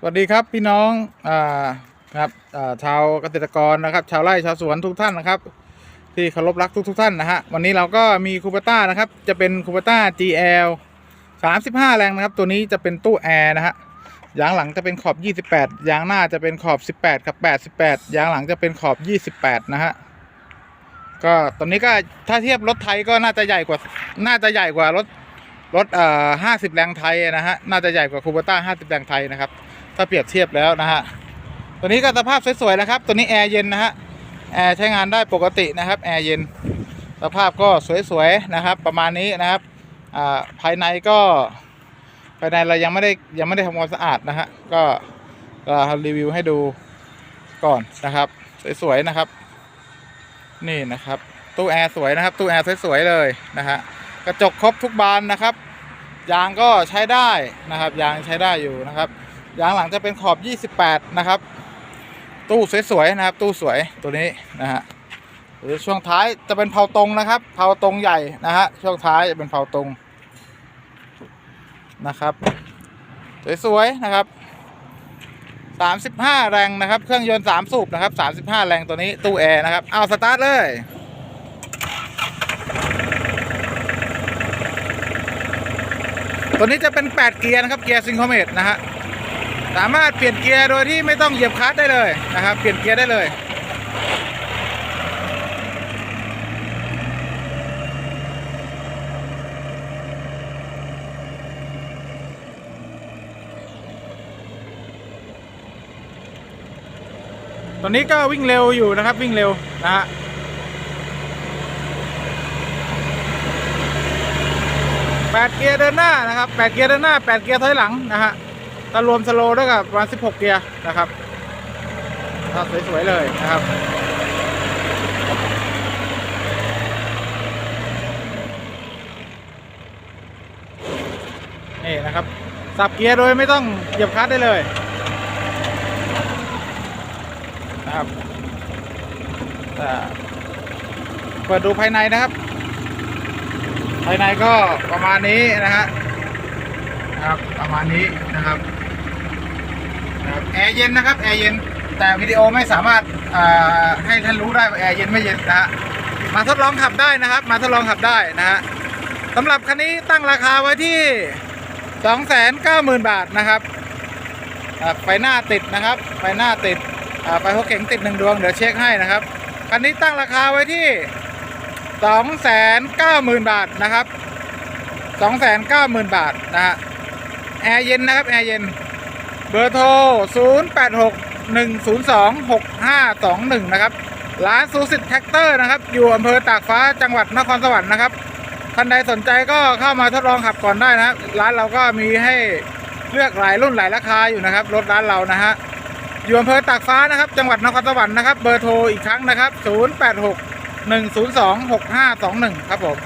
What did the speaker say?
สวัสดีครับพี่น้องอ่าครับอ่าชาวเกษตรกรนะครับ ชาวไร่ชาวสวนทุกท่านนะครับ ที่เคารพรักทุกทุกท่านนะฮะวันนี้เราก็มีคูปต้านะครับ จะเป็นคูปต้า GL 35 แรงนะครับ ตัวนี้จะเป็นตู้แอร์นะฮะยางหลังจะเป็นขอบ 28 ยางหน้าจะเป็นขอบ 18 กับ 88 ยางหลังจะเป็นขอบ 28 นะฮะก็ตัวนี้ก็ถ้าเทียบรถไทยก็น่าจะใหญ่กว่าน่าจะใหญ่กว่ารถรถเอ่อ50 แรงไทยนะฮะน่าจะใหญ่กว่าคูปต้า 50 แรงไทยนะครับ ถ้าเปรียบเทียบแล้วนะฮะตัวนี้ก็สภาพสวยๆนะครับตัวนี้แอร์เย็นนะฮะแอร์ใช้งานได้ปกตินะครับแอร์เย็นสภาพก็สวยๆนะครับ ประมาณนี้นะครับภายในก็ภายในเรายังไม่ได้ยังไม่ได้ทำความสะอาดนะฮะก็ก็รีวิวให้ดูก่อนนะครับ สวยๆนะครับ นี่นะครับตู้แอร์สวยนะครับตู้แอร์สวยๆเลยนะฮะกระจกครบทุกบานนะครับยางก็ใช้ได้นะครับ ยางใช้ได้อยู่นะครับ ยางหลังจะเป็นขอบ 28 นะครับ ตู้สวยๆนะครับ ตู้สวยตัวนี้นะฮะหรือช่วงท้ายจะเป็นเผาตรงนะครับ เผาตรงใหญ่นะฮะช่วงท้ายจะเป็นเผาตรงนะครับ สวยๆนะครับ 35 แรงนะครับ เครื่องยนต์ 3 สูบนะครับ 35 แรงตัวนี้ตู้แอร์นะครับเอาสตาร์ทเลยตัวนี้จะเป็น 8 เกียร์นะครับ เกียร์ซิงโครเมตนะฮะ สามารถเปลี่ยนเกียร์โดยที่ไม่ต้องเหยียบคลัตช์ได้เลยนะครับ เปลี่ยนเกียร์ได้เลยตอนนี้ก็วิ่งเร็วอยู่นะครับวิ่งเร็วนะฮะแปดเกียร์เดินหน้านะครับแปดเกียร์เดินหน้าแปดเกียร์ถอยหลังนะฮะ ถ้ารวมสโลด้วยกับประมาณสิบหกเกียร์นะครับก็สวยๆเลยนะครับ นี่นะครับ สับเกียร์โดยไม่ต้องเหยียบคลัตช์ได้เลยนะครับเปิดดูภายในนะครับ ภายในก็ประมาณนี้นะฮะนะครับประมาณนี้นะครับ แอร์เย็นนะครับแอร์เย็นแต่วิดีโอไม่สามารถให้ท่านรู้ได้ว่าแอร์เย็นไม่เย็นนะฮะมาทดลองขับได้นะครับ มาทดลองขับได้นะฮะสำหรับคันนี้ตั้งราคาไว้ที่ 290,000 บาทนะครับไฟหน้าติดนะครับไฟหน้าติดไฟหัวเข็งติดหนึ่งดวงเดี๋ยวเช็คให้นะครับคันนี้ตั้งราคาไว้ที่ 290,000 บาทนะครับ 290,000 บาทนะฮะแอร์เย็นนะครับแอร์เย็น เบอร์โทร 086 102 6521 นะครับ ร้านซูสิตแท็กเตอร์นะครับ อยู่อำเภอตากฟ้าจังหวัดนครสวรรค์นะครับ ท่านใดสนใจก็เข้ามาทดลองขับก่อนได้นะครับ ร้านเราก็มีให้เลือกหลายรุ่นหลายราคาอยู่นะครับ รถร้านเรานะฮะ อยู่อำเภอตากฟ้านะครับ จังหวัดนครสวรรค์นะครับ เบอร์โทรอีกครั้งนะครับ 086 102 6521 ครับผม